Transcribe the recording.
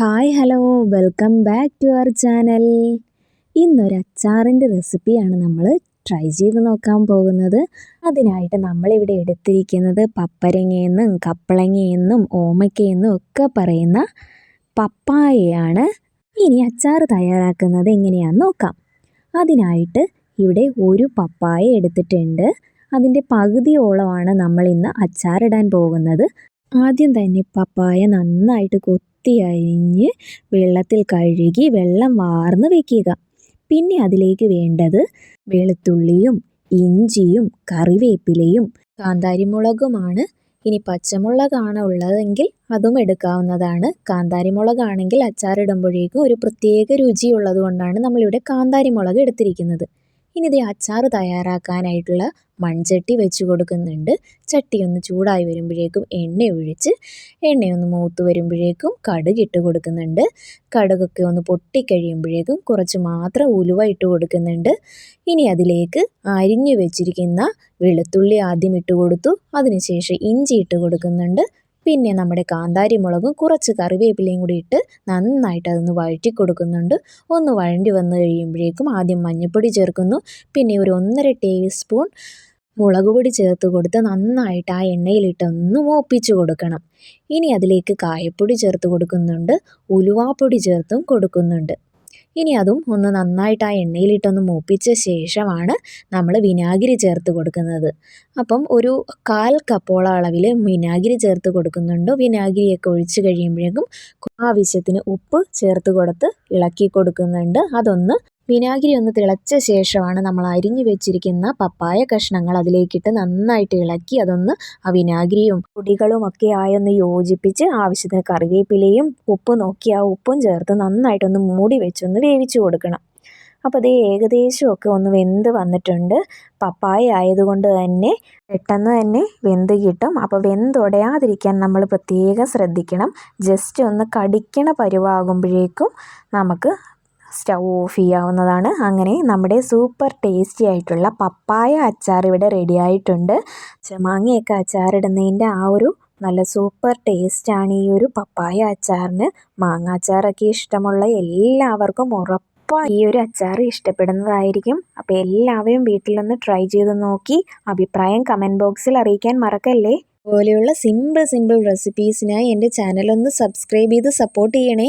Hi hello. Welcome back to our channel. ഇന്നൊരു അച്ചാറിന്റെ റെസിപ്പിയാണ് നമ്മൾ ട്രൈ ചെയ്ത് നോക്കാൻ പോകുന്നത്. അതിനായിട്ട് നമ്മളിവിടെ എടുത്തിരിക്കുന്നത് പപ്പരങ്ങയെന്നും കപ്പളങ്ങയെന്നും ഓമയ്ക്കയെന്നും ഒക്കെ പറയുന്ന പപ്പായയാണ്. ഇനി അച്ചാർ തയ്യാറാക്കുന്നത് എങ്ങനെയാണെന്ന് നോക്കാം. അതിനായിട്ട് ഇവിടെ ഒരു പപ്പായ എടുത്തിട്ടുണ്ട്. അതിന്റെ പകുതിയോളമാണ് നമ്മൾ ഇന്ന് അച്ചാറിടാൻ പോകുന്നത്. ആദ്യം തന്നെ പപ്പായ നന്നായിട്ട് കൊത്തി അരിഞ്ഞ് വെള്ളത്തിൽ കഴുകി വെള്ളം വാർന്ന് വെക്കുക. പിന്നെ അതിലേക്ക് വേണ്ടത് വെളുത്തുള്ളിയും ഇഞ്ചിയും കറിവേപ്പിലയും കാന്താരിമുളകുമാണ്. ഇനി പച്ചമുളകാണ് ഉള്ളതെങ്കിൽ അതും എടുക്കാവുന്നതാണ്. കാന്താരിമുളകാണെങ്കിൽ അച്ചാറിടുമ്പോഴേക്കും ഒരു പ്രത്യേക രുചിയുള്ളത് കൊണ്ടാണ് നമ്മളിവിടെ കാന്താരിമുളക് എടുത്തിരിക്കുന്നത്. ഇനി ഇത് അച്ചാർ തയ്യാറാക്കാനായിട്ടുള്ള മൺചട്ടി വെച്ച് കൊടുക്കുന്നുണ്ട്. ചട്ടി ഒന്ന് ചൂടായി വരുമ്പോഴേക്കും എണ്ണ ഒഴിച്ച് എണ്ണയൊന്ന് മൂത്ത് വരുമ്പോഴേക്കും കടുക് ഇട്ട് കൊടുക്കുന്നുണ്ട്. കടുകൊക്കെ ഒന്ന് പൊട്ടിക്കഴിയുമ്പോഴേക്കും കുറച്ച് മാത്രം ഉലുവ ഇട്ട് കൊടുക്കുന്നുണ്ട്. ഇനി അതിലേക്ക് അരിഞ്ഞു വെച്ചിരിക്കുന്ന വെളുത്തുള്ളി ആദ്യം ഇട്ട് കൊടുത്തു. അതിനുശേഷം ഇഞ്ചി ഇട്ട് കൊടുക്കുന്നുണ്ട്. പിന്നെ നമ്മുടെ കാന്താരി മുളകും കുറച്ച് കറിവേപ്പിലയും കൂടി ഇട്ട് നന്നായിട്ട് അതൊന്ന് വഴറ്റി കൊടുക്കുന്നുണ്ട്. ഒന്ന് വഴണ്ടി വന്നു കഴിയുമ്പോഴേക്കും ആദ്യം മഞ്ഞൾപ്പൊടി ചേർക്കുന്നു. പിന്നെ ഒരു ഒന്നര ടേബിൾ സ്പൂൺ മുളക് പൊടി ചേർത്ത് കൊടുത്ത് നന്നായിട്ട് ആ എണ്ണയിലിട്ട് ഒന്ന് മൂപ്പിച്ച് കൊടുക്കണം. ഇനി അതിലേക്ക് കായപ്പൊടി ചേർത്ത് കൊടുക്കുന്നുണ്ട്. ഉലുവാപ്പൊടി ചേർത്തും കൊടുക്കുന്നുണ്ട്. ഇനി അതും ഒന്ന് നന്നായിട്ട് ആ എണ്ണയിലിട്ടൊന്ന് മൂപ്പിച്ച ശേഷമാണ് നമ്മൾ വിനാഗിരി ചേർത്ത് കൊടുക്കുന്നത്. അപ്പം ഒരു കാൽ കപ്പോളം അളവിൽ വിനാഗിരി ചേർത്ത് കൊടുക്കുന്നുണ്ട്. വിനാഗിരിയൊക്കെ ഒഴിച്ച് കഴിയുമ്പോഴേക്കും ആവശ്യത്തിന് ഉപ്പ് ചേർത്ത് കൊടുത്ത് ഇളക്കി കൊടുക്കുന്നുണ്ട്. അതൊന്ന് വിനാഗിരി ഒന്ന് തിളച്ച ശേഷമാണ് നമ്മൾ അരിഞ്ഞു വെച്ചിരിക്കുന്ന പപ്പായ കഷ്ണങ്ങൾ അതിലേക്കിട്ട് നന്നായിട്ട് ഇളക്കി അതൊന്ന് ആ വിനാഗിരിയും പൊടികളും ഒക്കെ ആയൊന്ന് യോജിപ്പിച്ച് ആവശ്യത്തിന് കറിവേപ്പിലയും ഉപ്പ് നോക്കി ആ ഉപ്പും ചേർത്ത് നന്നായിട്ടൊന്ന് മൂടി വെച്ചൊന്ന് വേവിച്ചു കൊടുക്കണം. അപ്പോൾ അത് ഏകദേശമൊക്കെ ഒന്ന് വെന്ത് വന്നിട്ടുണ്ട്. പപ്പായ ആയതുകൊണ്ട് തന്നെ പെട്ടെന്ന് തന്നെ വെന്ത് കിട്ടും. അപ്പോൾ വെന്തൊടയാതിരിക്കാൻ നമ്മൾ പ്രത്യേകം ശ്രദ്ധിക്കണം. ജസ്റ്റ് ഒന്ന് കടിക്കണ പരുവാകുമ്പോഴേക്കും നമുക്ക് സ്റ്റൗ ഓഫ് ചെയ്യാവുന്നതാണ് അങ്ങനെ നമ്മുടെ സൂപ്പർ ടേസ്റ്റി ആയിട്ടുള്ള പപ്പായ അച്ചാർ ഇവിടെ റെഡി ആയിട്ടുണ്ട്. മാങ്ങയൊക്കെ അച്ചാറിടുന്നതിന്റെ ആ ഒരു നല്ല സൂപ്പർ ടേസ്റ്റാണ് ഈ ഒരു പപ്പായ അച്ചാറിന്. മാങ്ങ അച്ചാറൊക്കെ ഇഷ്ടമുള്ള എല്ലാവർക്കും ഉറപ്പ് അപ്പോൾ ഈ ഒരു അച്ചാർ ഇഷ്ടപ്പെടുന്നതായിരിക്കും. അപ്പോൾ എല്ലാവരും വീട്ടിലൊന്ന് ട്രൈ ചെയ്ത് നോക്കി അഭിപ്രായം കമന്റ് ബോക്സിൽ അറിയിക്കാൻ മറക്കല്ലേ? പോലെയുള്ള സിമ്പിൾ സിമ്പിൾ റെസിപ്പീസിനായി എന്റെ ചാനലൊന്ന് സബ്സ്ക്രൈബ് ചെയ്ത് സപ്പോർട്ട് ചെയ്യണേ.